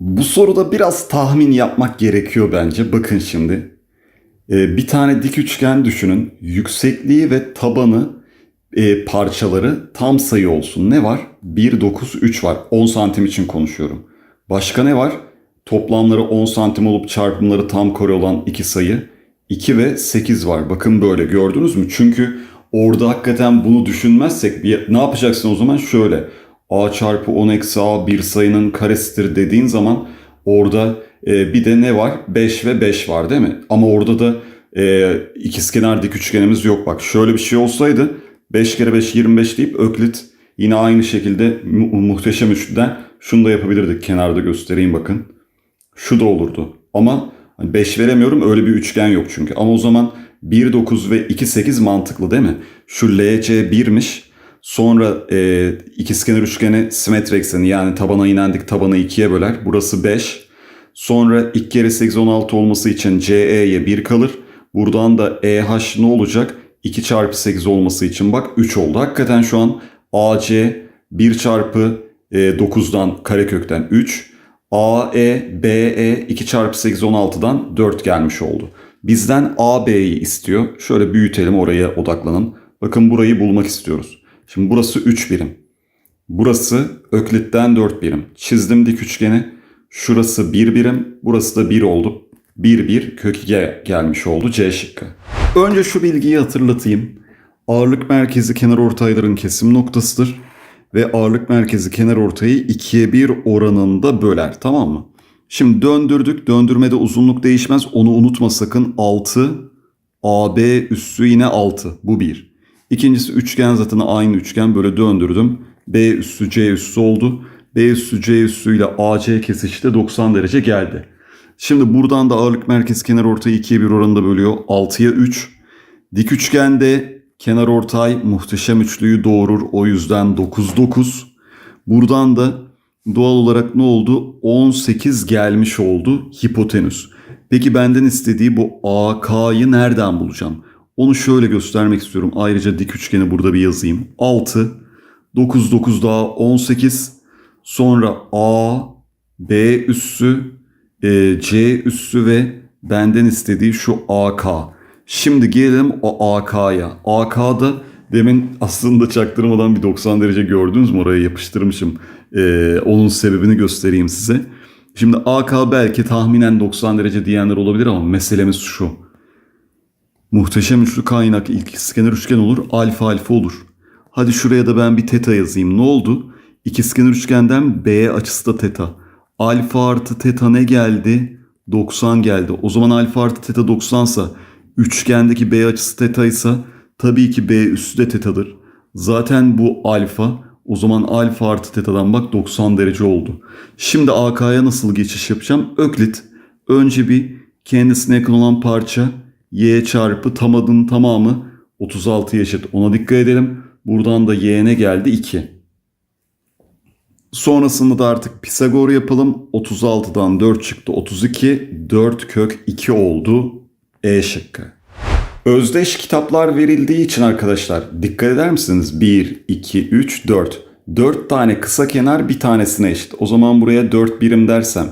Bu soruda biraz tahmin yapmak gerekiyor bence. Bakın şimdi. Ee, bir tane dik üçgen düşünün. Yüksekliği ve tabanı e, parçaları tam sayı olsun. Ne var? 1, 9, 3 var. 10 santim için konuşuyorum. Başka ne var? Toplamları 10 santim olup çarpımları tam kare olan iki sayı. 2 ve 8 var. Bakın böyle gördünüz mü? Çünkü orada hakikaten bunu düşünmezsek bir, ne yapacaksın o zaman? Şöyle a çarpı 10 eksi a bir sayının karesidir dediğin zaman orada e, bir de ne var? 5 ve 5 var değil mi? Ama orada da e, ikizkenar dik üçgenimiz yok. Bak şöyle bir şey olsaydı 5 kere 5 25 deyip Öklit yine aynı şekilde mu- muhteşem üçlüden şunu da yapabilirdik. Kenarda göstereyim bakın. Şu da olurdu. Ama 5 veremiyorum öyle bir üçgen yok çünkü. Ama o zaman 1, 9 ve 2, 8 mantıklı değil mi? Şu LC 1'miş. Sonra e, ikizkenar üçgeni simetri ekseni yani tabana inendik tabanı 2'ye böler. Burası 5. Sonra 2 kere 8 16 olması için CE'ye 1 kalır. Buradan da EH ne olacak? 2 çarpı 8 olması için bak 3 oldu. Hakikaten şu an AC 1 çarpı e, 9'dan karekökten 3. AE, BE 2 çarpı 8 16'dan 4 gelmiş oldu. Bizden AB'yi istiyor. Şöyle büyütelim oraya odaklanın. Bakın burayı bulmak istiyoruz. Şimdi burası 3 birim. Burası Öklit'ten 4 birim. Çizdim dik üçgeni. Şurası 1 birim. Burası da 1 oldu. 1 1 kök 2'ye gelmiş oldu C şıkkı. Önce şu bilgiyi hatırlatayım. Ağırlık merkezi kenar ortayların kesim noktasıdır. Ve ağırlık merkezi kenar ortayı 2'ye 1 oranında böler. Tamam mı? Şimdi döndürdük. Döndürmede uzunluk değişmez. Onu unutma sakın. 6 AB üssü yine 6. Bu 1. İkincisi üçgen zaten aynı üçgen böyle döndürdüm. B üssü C üssü oldu. B üssü C üssü ile AC kesişte 90 derece geldi. Şimdi buradan da ağırlık merkezi kenar ortayı 2'ye 1 oranında bölüyor. 6'ya 3. Dik üçgende kenar ortay muhteşem üçlüyü doğurur. O yüzden 9 9. Buradan da doğal olarak ne oldu? 18 gelmiş oldu hipotenüs. Peki benden istediği bu AK'yı nereden bulacağım? Onu şöyle göstermek istiyorum. Ayrıca dik üçgeni burada bir yazayım. 6, 9, 9 daha 18. Sonra A, B üssü, e, C üssü ve benden istediği şu AK. Şimdi gelelim o AK'ya. AK'da demin aslında çaktırmadan bir 90 derece gördünüz mü? Oraya yapıştırmışım. E, onun sebebini göstereyim size. Şimdi AK belki tahminen 90 derece diyenler olabilir ama meselemiz şu. Muhteşem üçlü kaynak ilk ikizkenar üçgen olur, alfa alfa olur. Hadi şuraya da ben bir teta yazayım. Ne oldu? İkizkenar üçgenden B açısı da teta. Alfa artı teta ne geldi? 90 geldi. O zaman alfa artı teta 90 sa üçgendeki B açısı teta ise tabii ki B üssü de tetadır. Zaten bu alfa. O zaman alfa artı tetadan bak 90 derece oldu. Şimdi AK'ya nasıl geçiş yapacağım? Öklit. Önce bir kendisine yakın olan parça y çarpı tam adının tamamı 36 eşit. Ona dikkat edelim. Buradan da y ne geldi? 2. Sonrasında da artık Pisagor yapalım. 36'dan 4 çıktı 32. 4 kök 2 oldu. E şıkkı. Özdeş kitaplar verildiği için arkadaşlar dikkat eder misiniz? 1, 2, 3, 4. 4 tane kısa kenar bir tanesine eşit. O zaman buraya 4 birim dersem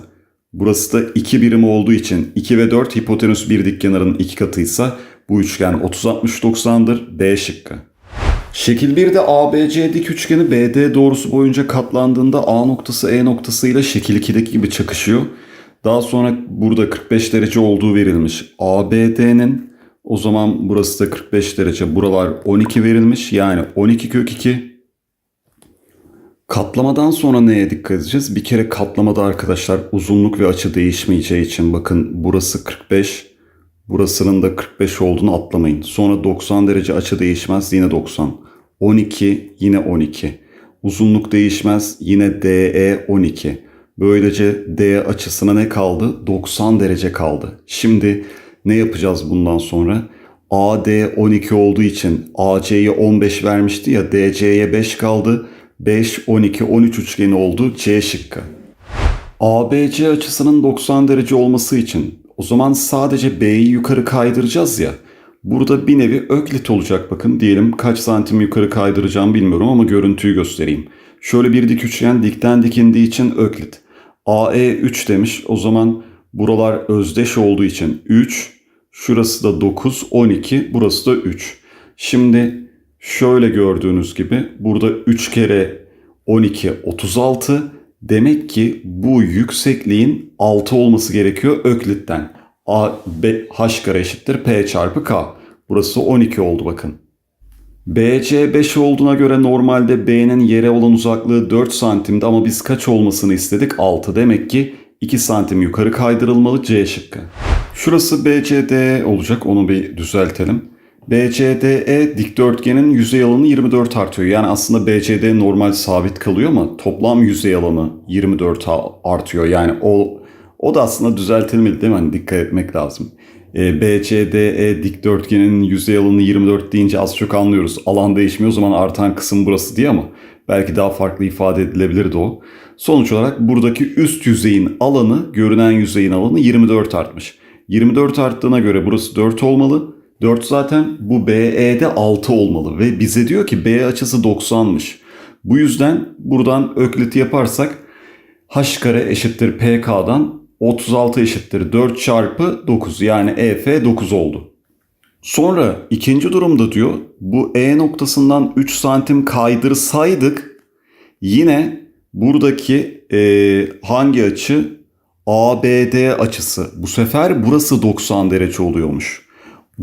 burası da 2 birim olduğu için 2 ve 4 hipotenüs bir dik kenarın iki katıysa bu üçgen 30-60-90'dır. B şıkkı. Şekil 1'de ABC dik üçgeni BD doğrusu boyunca katlandığında A noktası E noktasıyla şekil 2'deki gibi çakışıyor. Daha sonra burada 45 derece olduğu verilmiş. ABD'nin o zaman burası da 45 derece. Buralar 12 verilmiş. Yani 12 kök 2. Katlamadan sonra neye dikkat edeceğiz? Bir kere katlamada arkadaşlar uzunluk ve açı değişmeyeceği için bakın burası 45. Burasının da 45 olduğunu atlamayın. Sonra 90 derece açı değişmez yine 90. 12 yine 12. Uzunluk değişmez yine DE 12. Böylece D açısına ne kaldı? 90 derece kaldı. Şimdi ne yapacağız bundan sonra? AD 12 olduğu için AC'ye 15 vermişti ya DC'ye 5 kaldı. 5, 12, 13 üçgeni oldu C şıkkı. ABC açısının 90 derece olması için o zaman sadece B'yi yukarı kaydıracağız ya. Burada bir nevi öklit olacak bakın. Diyelim kaç santim yukarı kaydıracağım bilmiyorum ama görüntüyü göstereyim. Şöyle bir dik üçgen dikten dikindiği için öklit. AE 3 demiş. O zaman buralar özdeş olduğu için 3. Şurası da 9, 12. Burası da 3. Şimdi şöyle gördüğünüz gibi burada 3 kere 12, 36. Demek ki bu yüksekliğin 6 olması gerekiyor Öklit'ten. A, B, H kare eşittir P çarpı K. Burası 12 oldu bakın. BC 5 olduğuna göre normalde B'nin yere olan uzaklığı 4 santimdi ama biz kaç olmasını istedik? 6. Demek ki 2 santim yukarı kaydırılmalı C şıkkı. Şurası BCDE olacak onu bir düzeltelim. BCDE dikdörtgenin yüzey alanı 24 artıyor. Yani aslında BCD normal sabit kalıyor ama toplam yüzey alanı 24 artıyor. Yani o o da aslında düzeltilmeli değil mi? Hani dikkat etmek lazım. E, BCDE dikdörtgenin yüzey alanı 24 deyince az çok anlıyoruz. Alan değişmiyor o zaman artan kısım burası diye ama belki daha farklı ifade edilebilirdi o. Sonuç olarak buradaki üst yüzeyin alanı, görünen yüzeyin alanı 24 artmış. 24 arttığına göre burası 4 olmalı. 4 zaten bu BE'de 6 olmalı ve bize diyor ki B açısı 90'mış. Bu yüzden buradan ökliti yaparsak h kare eşittir pk'dan 36 eşittir 4 çarpı 9 yani EF 9 oldu. Sonra ikinci durumda diyor bu E noktasından 3 santim kaydırsaydık yine buradaki e, hangi açı ABD açısı bu sefer burası 90 derece oluyormuş.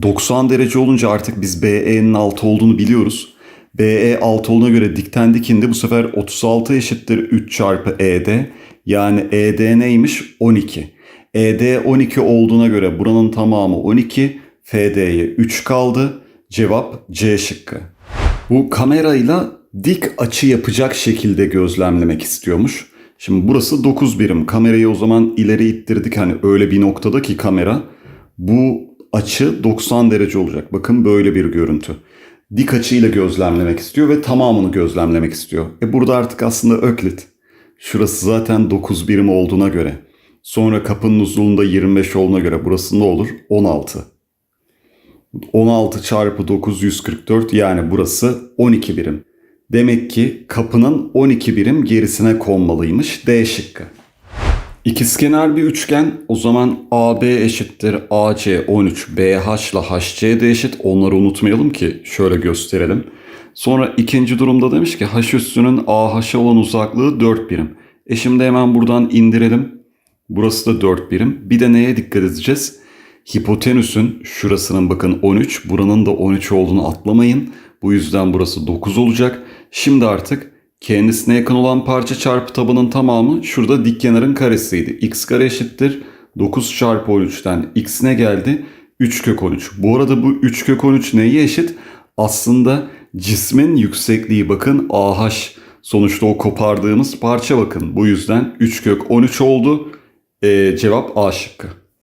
90 derece olunca artık biz BE'nin 6 olduğunu biliyoruz. BE 6 olduğuna göre dikten dikindi bu sefer 36 eşittir 3 çarpı ED. Yani ED neymiş? 12. ED 12 olduğuna göre buranın tamamı 12. FD'ye 3 kaldı. Cevap C şıkkı. Bu kamerayla dik açı yapacak şekilde gözlemlemek istiyormuş. Şimdi burası 9 birim. Kamerayı o zaman ileri ittirdik hani öyle bir noktada ki kamera. Bu açı 90 derece olacak. Bakın böyle bir görüntü. Dik açıyla gözlemlemek istiyor ve tamamını gözlemlemek istiyor. E burada artık aslında öklit. Şurası zaten 9 birim olduğuna göre. Sonra kapının uzunluğunda 25 olduğuna göre burası ne olur? 16. 16 çarpı 9 144 yani burası 12 birim. Demek ki kapının 12 birim gerisine konmalıymış D şıkkı. İkizkenar bir üçgen o zaman AB eşittir AC 13 BH ile HC de eşit onları unutmayalım ki şöyle gösterelim. Sonra ikinci durumda demiş ki H üstünün AH'a olan uzaklığı 4 birim. E şimdi hemen buradan indirelim. Burası da 4 birim. Bir de neye dikkat edeceğiz? Hipotenüsün şurasının bakın 13 buranın da 13 olduğunu atlamayın. Bu yüzden burası 9 olacak. Şimdi artık kendisine yakın olan parça çarpı tabanın tamamı şurada dik kenarın karesiydi. x kare eşittir 9 çarpı 13'ten x ne geldi? 3 kök 13. Bu arada bu 3 kök 13 neye eşit? Aslında cismin yüksekliği bakın AH. Sonuçta o kopardığımız parça bakın. Bu yüzden 3 kök 13 oldu. Ee, cevap A şıkkı.